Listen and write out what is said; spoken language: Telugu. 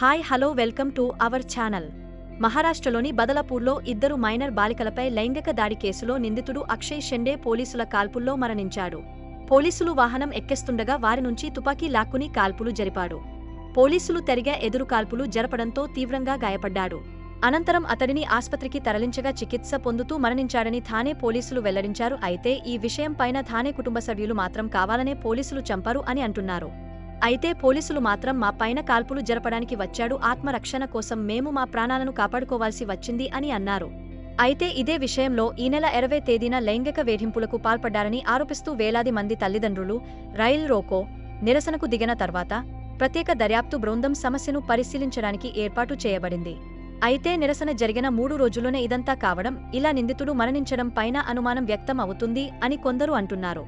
Hi hello welcome to our channel. మహారాష్ట్రలోని బదలాపూర్లో ఇద్దరు మైనర్ బాలికలపై లైంగిక దాడి కేసులో నిందితుడు అక్షయ్ షెండే పోలీసుల కాల్పుల్లో మరణించాడు. పోలీసులు వాహనం ఎక్కేస్తుండగా వారి నుంచి తుపాకీ లాక్కుని కాల్పులు జరిపాడు. పోలీసులు తెరిగా ఎదురు కాల్పులు జరపడంతో తీవ్రంగా గాయపడ్డాడు. అనంతరం అతడిని ఆస్పత్రికి తరలించగా చికిత్స పొందుతూ మరణించాడని థానే పోలీసులు వెల్లడించారు. అయితే ఈ విషయం పైన థానే కుటుంబ సభ్యులు మాత్రం కావాలనే పోలీసులు చంపారు అని అంటున్నారు. అయితే పోలీసులు మాత్రం మా పైన కాల్పులు జరపడానికి వచ్చాడు. ఆత్మరక్షణ కోసం మేము మా ప్రాణాలను కాపాడుకోవాల్సి వచ్చింది అని అన్నారు. అయితే ఇదే విషయంలో ఈ నెల ఇరవై తేదీన లైంగిక వేధింపులకు పాల్పడ్డారని ఆరోపిస్తూ వేలాది మంది తల్లిదండ్రులు రైల్ రోకో నిరసనకు దిగిన తర్వాత ప్రత్యేక దర్యాప్తు బృందం సమస్యను పరిశీలించడానికి ఏర్పాటు చేయబడింది. అయితే నిరసన జరిగిన మూడు రోజుల్లోనే ఇదంతా కావడం ఇలా నిందితుడు మరణించడం పైన అనుమానం వ్యక్తం అవుతుంది అని కొందరు అంటున్నారు.